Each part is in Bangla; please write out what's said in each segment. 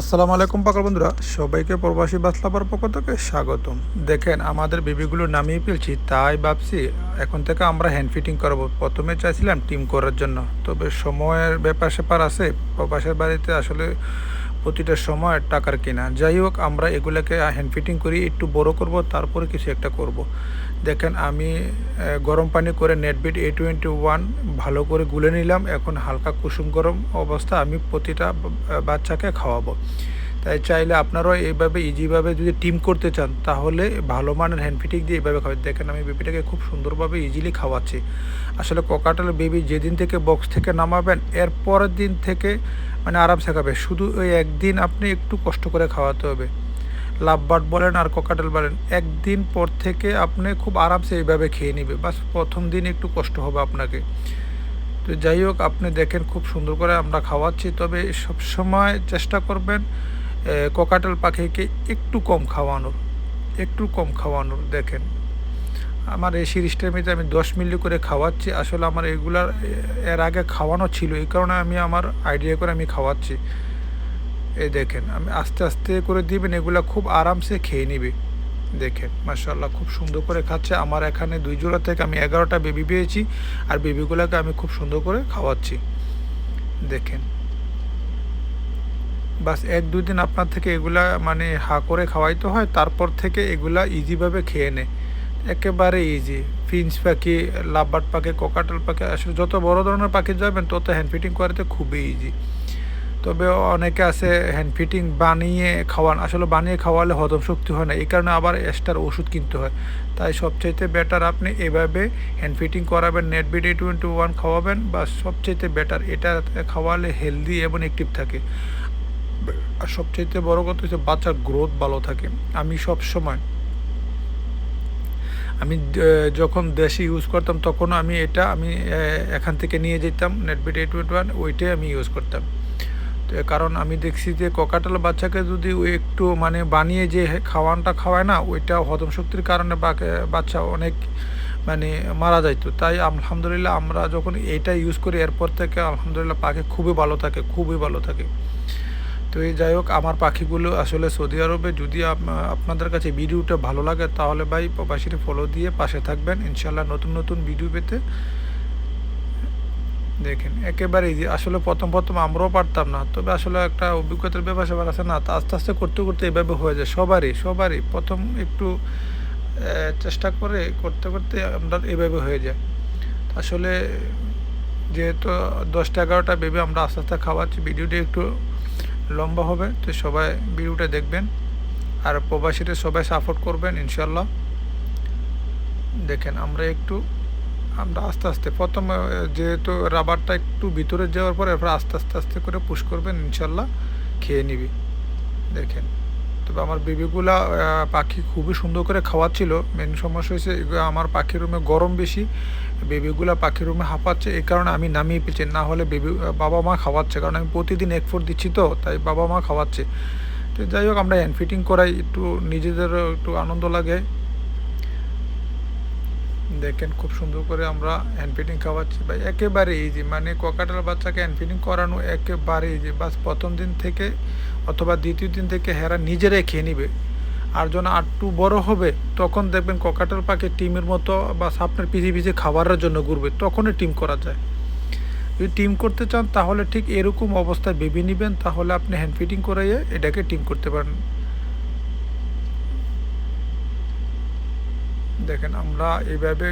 আসসালামু আলাইকুম পাকার বন্ধুরা। সবাইকে প্রবাসী বাসলাপার পক্ষ থেকে স্বাগতম। দেখেন, আমাদের বেবিগুলো নামিয়ে ফেলছি, তাই ভাবছি এখন থেকে আমরা হ্যান্ড ফিটিং করব। প্রথমে চাইছিলাম টিম করার জন্য। তবে সময়ের ব্যাপার স্যাপার আছে, প্রবাসের বাড়িতে আসলে প্রতিটা সময় টাকার কেনা। যাই হোক, আমরা এগুলোকে হ্যান্ড ফিটিং করি, একটু বড় করব, তারপরে কিছু একটা করব। দেখেন, আমি গরম পানি করে নেটবিট এ টোয়েন্টি ওয়ান ভালো করে গুলে নিলাম। এখন হালকা কুসুম গরম অবস্থা, আমি প্রতিটা বাচ্চাকে খাওয়াবো। তাই চাইলে আপনারাও এইভাবে ইজিভাবে যদি টিম করতে চান, তাহলে ভালো মানের হ্যান্ড ফিটিং দিয়ে এইভাবে খাওয়াই দেখেন, আমি বেবিটাকে খুব সুন্দরভাবে ইজিলি খাওয়াচ্ছি। আসলে কোকাটাল বেবি যেদিন থেকে বক্স থেকে নামাবেন, এর পরের দিন থেকে আরামসে খাবে শুধু ওই একদিন আপনি একটু কষ্ট করে খাওয়াতে হবে। লাভবার্ড বলেন আর কোকাটেল বলেন একদিন পর থেকে আপনি খুব আরামসে এইভাবে খেয়ে নেবে। বাস প্রথম দিন একটু কষ্ট হবে আপনাকে। তো যাই হোক, আপনি দেখেন খুব সুন্দর করে আমরা খাওয়াচ্ছি। তবে সবসময় চেষ্টা করবেন কোকাটেল পাখিকে একটু কম খাওয়ানোর, একটু কম খাওয়ানোর, দেখেন। আমার এই সিরিজটার মধ্যে আমি দশ মিলি করে খাওয়াচ্ছি। আসলে আমার এগুলার, এর আগে খাওয়ানো ছিল, এই কারণে আমি আমার আইডিয়া করে আমি খাওয়াচ্ছি। এই দেখেন, আমি আস্তে আস্তে করে দিবেন, এগুলা খুব আরামসে খেয়ে নিবে। দেখেন মাশাল্লাহ খুব সুন্দর করে খাচ্ছে। আমার এখানে দুই জোড়া থেকে আমি এগারোটা বেবি পেয়েছি, আর বেবিগুলোকে আমি খুব সুন্দর করে খাওয়াচ্ছি। দেখেন। বাস, এক দুই দিন আপনার থেকে এগুলা মানে হা করে খাওয়াইতে হয়, তারপর থেকে এগুলা ইজিভাবে খেয়ে নেয়। একেবারে ইজি ফিঞ্চ পাখি লাভবার্ড পাখি কোকাটাল পাখি, আসলে যত বড় ধরনের পাখি যাবেন, তত হ্যান্ড ফিটিং করাতে খুবই ইজি তবে অনেকে আছে হ্যান্ড ফিটিং বানিয়ে খাওয়ান, আসলে বানিয়ে খাওয়ালে হজম শক্তি হয় না, এই কারণে আবার এক্সট্রা ওষুধ কিনতে হয়। তাই সবচাইতে বেটার আপনি এভাবে হ্যান্ড ফিটিং করাবেন নেট বিডি টোয়েন্টি ওয়ান খাওয়াবেন, বা সবচাইতে বেটার এটা খাওয়ালে হেলদি এবং অ্যাক্টিভ থাকে। আর সবচাইতে বড় কথা হচ্ছে বাচ্চার গ্রোথ ভালো থাকে। আমি সব সময় আমি যখন দেশে ইউজ করতাম তখনও আমি এটা আমি এখান থেকে নিয়ে যেতাম নেটবিট এইট টোয়েন্টি ওয়ান ওইটাই আমি ইউজ করতাম। তো কারণ আমি দেখছি যে ককাটাল বাচ্চাকে যদি ওই একটু মানে বানিয়ে যে খাওয়ানটা খাওয়ায় না, ওইটা হজম শক্তির কারণে বাচ্চা অনেক মানে মারা যাইতো তাই আলহামদুলিল্লাহ আমরা যখন এইটা ইউজ করি, এরপর থেকে আলহামদুলিল্লাহ পাখি খুবই ভালো থাকে, খুবই ভালো থাকে। তো এই যাই হোক, আমার পাখিগুলো আসলে সৌদি আরবে, যদি আপ- আপনাদের কাছে ভিডিওটা ভালো লাগে, তাহলে ভাই প্রবাসীর ফলো দিয়ে পাশে থাকবেন। ইনশাল্লাহ নতুন নতুন ভিডিও পেতে দেখেন, একেবারে ইজি আসলে প্রথম প্রথম আমরাও পারতাম না, তবে আসলে একটা অভিজ্ঞতার ব্যাপার স্যাপার আছে না আস্তে আস্তে করতে করতে এভাবে হয়ে যায়, সবারই সবারই। প্রথম একটু চেষ্টা করে করতে করতে আমরা এভাবে হয়ে যায়। আসলে যেহেতু দশটা এগারোটা বেবি আমরা আস্তে আস্তে খাওয়াচ্ছি ভিডিওটি একটু লম্বা হবে, তো সবাই ভিডিওটা দেখবেন। আর প্রবাসীরা সবাই সাপোর্ট করবেন ইনশাল্লাহ দেখেন, আমরা একটু, আমরা আস্তে আস্তে, প্রথম যেহেতু রাবারটা একটু ভিতরে যাওয়ার পর এরপর আস্তে আস্তে আস্তে করে পুশ করবেন ইনশাল্লাহ খেয়ে নিবি। দেখেন, তবে আমার বেবিগুলা পাখি খুবই সুন্দর করে খাওয়াচ্ছিল। মেন সমস্যা হয়েছে আমার পাখির রুমে গরম বেশি বেবিগুলা পাখির রুমে হাঁপাচ্ছে এই কারণে আমি নামিয়ে পেয়েছি না হলে বেবি বাবা মা খাওয়াচ্ছে, কারণ আমি প্রতিদিন এক ফুট দিচ্ছি তো, তাই বাবা মা খাওয়াচ্ছে। তো যাই হোক, আমরা হ্যান্ড ফিটিং করাই, একটু নিজেদেরও একটু আনন্দ লাগে। দেখেন খুব সুন্দর করে আমরা হ্যান্ড ফিটিং খাওয়াচ্ছি। ভাই, একেবারে ইজি মানে ককাটার বাচ্চাকে হ্যান্ড ফিটিং করানো একেবারে ইজি বাস প্রথম দিন থেকে অথবা দ্বিতীয় দিন থেকে হেরা নিজেরাই খেয়ে নিবে। আর যখন আটটু বড় হবে, তখন দেখবেন ককাটাল পাখি টিমের মতো বা আপনার পিছিয়ে পিছিয়ে খাবারের জন্য ঘুরবে। তখনই টিম করা যায়। যদি টিম করতে চান, তাহলে ঠিক এরকম অবস্থায় ভেবে নেবেন। তাহলে আপনি হ্যান্ড ফিটিং করাইয়ে এটাকে টিম করতে পারেন। দেখেন, আমরা এইভাবে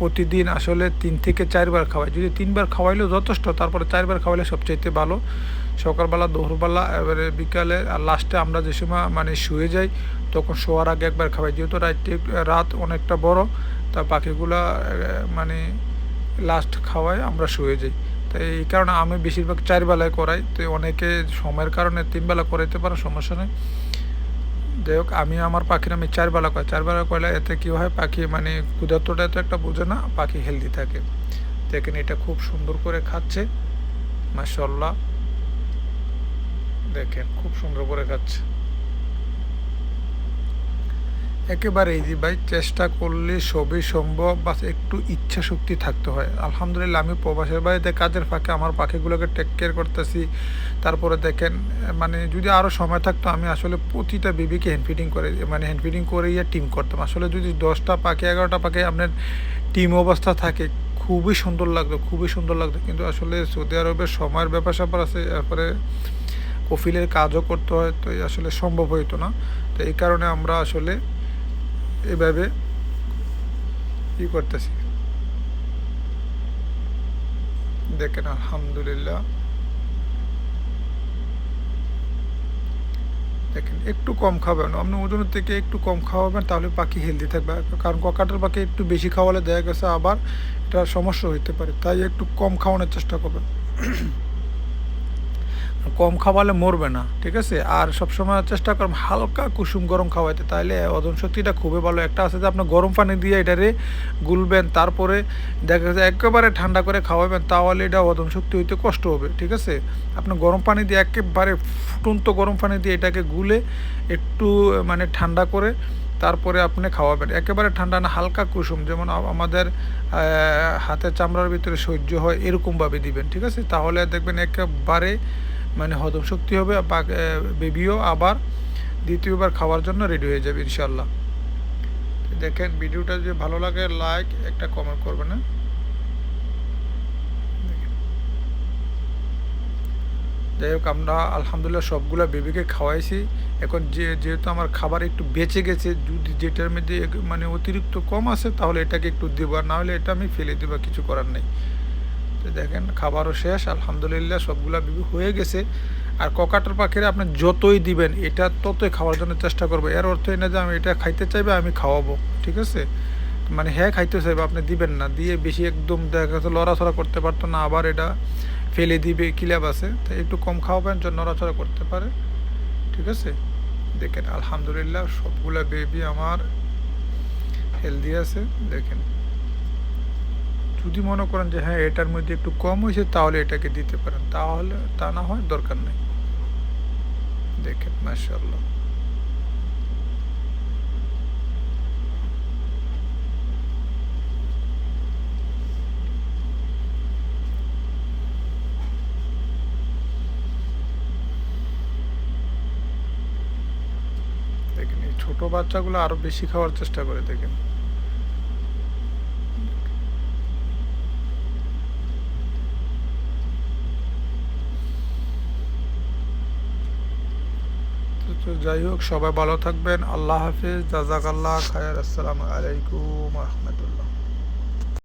প্রতিদিন আসলে তিন থেকে চারবার খাওয়াই। যদি তিনবার খাওয়াইলেও যথেষ্ট, তারপরে চারবার খাওয়াইলে সবচাইতে ভালো। সকালবেলা, দুপুরবেলা, এবারে বিকালে আর লাস্টে আমরা যে সময় মানে শুয়ে যাই, তখন শোয়ার আগে একবার খাওয়াই। যেহেতু রাত্রে রাত অনেকটা বড়, তা পাখিগুলা মানে লাস্ট খাওয়াই আমরা শুয়ে যাই। তো এই কারণে আমি বেশিরভাগ চারবেলায় করাই। তো অনেকে সময়ের কারণে তিনবেলা করাইতে পারে, সমস্যা নেই। যাই হোক, আমি আমার পাখির আমি চার বেলা করি চার বেলা করলে এতে কী হয়, পাখি মানে ক্ষুধার্তটা তো একটা বোঝে না, পাখি হেলদি থাকে। দেখেন এটা খুব সুন্দর করে খাচ্ছে মাসাল্লাহ দেখেন, খুব সুন্দর করে খাচ্ছে। একেবারে ইজি ভাই, চেষ্টা করলে সবই সম্ভব, বাস একটু ইচ্ছা শক্তি থাকতে হয়। আলহামদুলিল্লাহ আমি প্রবাসের বাড়িতে কাজের ফাঁকে আমার পাখিগুলোকে টেক কেয়ার করতেছি। তারপরে দেখেন মানে যদি আরও সময় থাকতো, আমি আসলে প্রতিটা বেবিকে হ্যান্ড ফিডিং করে মানে হ্যান্ড ফিডিং করে ইয়ে টিম করতাম। আসলে যদি দশটা পাখি, এগারোটা পাখি আপনার টিম অবস্থা থাকে, খুবই সুন্দর লাগতো, খুবই সুন্দর লাগতো। কিন্তু আসলে সৌদি আরবের সময়ের ব্যাপার স্যাপার আছে তারপরে কফিলের কাজও করতে হয়, তো আসলে সম্ভব হইতো না। তো এই কারণে আমরা আসলে এভাবে ই করতেছি। দেখেন, আলহামদুলিল্লাহ। দেখেন, একটু কম খাবেন। আপনি ওজনের থেকে একটু কম খাওয়াবেন, তাহলে পাখি হেলদি থাকবে। কারণ ককাটের পাখি একটু বেশি খাওয়ালে দেখা গেছে আবার এটা সমস্যা হইতে পারে। তাই একটু কম খাওয়ানোর চেষ্টা করবেন। কম খাওয়ালে মরবে না, ঠিক আছে? আর সবসময় চেষ্টা করবেন হালকা কুসুম গরম খাওয়াইতে তাহলে ওজন শক্তিটা খুবই ভালো। একটা আছে যে, আপনি গরম পানি দিয়ে এটারে গুলবেন, তারপরে দেখা যাচ্ছে একেবারে ঠান্ডা করে খাওয়াবেন, তাহলে এটা ওজন শক্তি হইতে কষ্ট হবে, ঠিক আছে? আপনি গরম পানি দিয়ে একেবারে ফুটন্ত গরম পানি দিয়ে এটাকে গুলে একটু মানে ঠান্ডা করে তারপরে আপনি খাওয়াবেন। একেবারে ঠান্ডা না, হালকা কুসুম, যেমন আমাদের হাতের চামড়ার ভিতরে সহ্য হয় এরকমভাবে দিবেন, ঠিক আছে? তাহলে দেখবেন একেবারে মানে হজম শক্তি হবে বেবিও আবার দ্বিতীয়বার খাওয়ার জন্য রেডি হয়ে যাবে ইনশাল্লাহ দেখেন ভিডিওটা যদি ভালো লাগে লাইক একটা কমেন্ট করবেন না যাই হোক, আমরা আলহামদুলিল্লাহ সবগুলো বেবিকে খাওয়াইছি। এখন যে, যেহেতু আমার খাবার একটু বেঁচে গেছে, যদি যেটার মধ্যে মানে অতিরিক্ত কম আছে, তাহলে এটাকে একটু দেবো। আর নাহলে এটা আমি ফেলে দেবো কিছু করার নেই। দেখেন, খাবারও শেষ, আলহামদুলিল্লাহ সবগুলা বিবি হয়ে গেছে। আর ককাটার পাখিরা আপনি যতই দিবেন, এটা ততই খাওয়ার জন্য চেষ্টা করব। এর অর্থ এই না যে আমি এটা খাইতে চাইবে, আমি খাওয়াবো, ঠিক আছে? মানে হ্যাঁ খাইতে চাইবে, আপনি দিবেন না। দিয়ে বেশি একদম দেখা যাচ্ছে লড়াচড়া করতে পারতো না, আবার এটা ফেলে দিবে কিলাব আছে? তো একটু কম খাওয়াবেন জন্য নড়াচড়া করতে পারে, ঠিক আছে? দেখেন, আলহামদুলিল্লাহ সবগুলা বেবি আমার হেলদি আছে, দেখেন। যদি মনে করেন যে হ্যাঁ এটার মধ্যে একটু কম হয়েছে, তাহলে এটাকে দিতে পারেন। তাহলে তা না হয়, দরকার নেই। দেখেন মার্শাল্লাহ দেখেন, এই ছোটো বাচ্চাগুলো আরও বেশি খাওয়ার চেষ্টা করে, দেখেন তো যাই হোক সবাই ভালো থাকবেন। আল্লাহ হাফিজ। জাজাক আল্লাহ খায়ার আসসালামু আলাইকুম রহমতুল্লাহ।